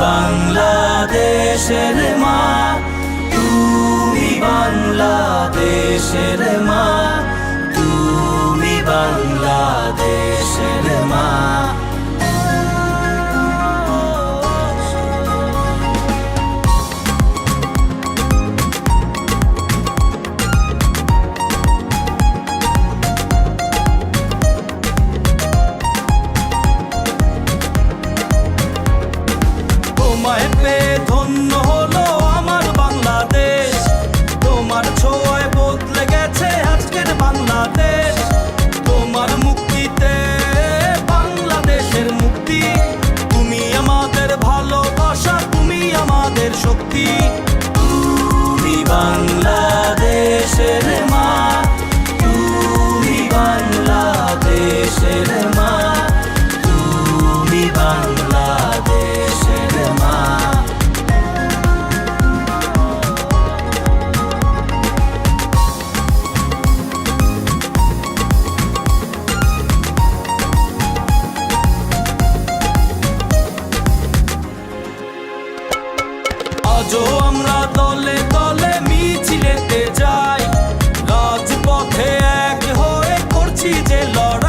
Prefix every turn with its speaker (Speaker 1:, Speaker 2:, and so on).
Speaker 1: বাংলাদেশের মা তুমি বাংলাদেশের মা তুমি বাংলাদেশের তোমায় পেয়ে ধন্য হলো আমার বাংলাদেশ। তোমার ছোঁয়ায় বদলে গেছে আজকের বাংলাদেশ। তোমার মুক্তিতে বাংলাদেশের মুক্তি। তুমি আমাদের ভালোবাসা, তুমি আমাদের শক্তি। তুমি বাংলা আজও আমরা দলে দলে মিছিলেতে যাই। রাজপথে এক হয়ে করছি যে লড়াই।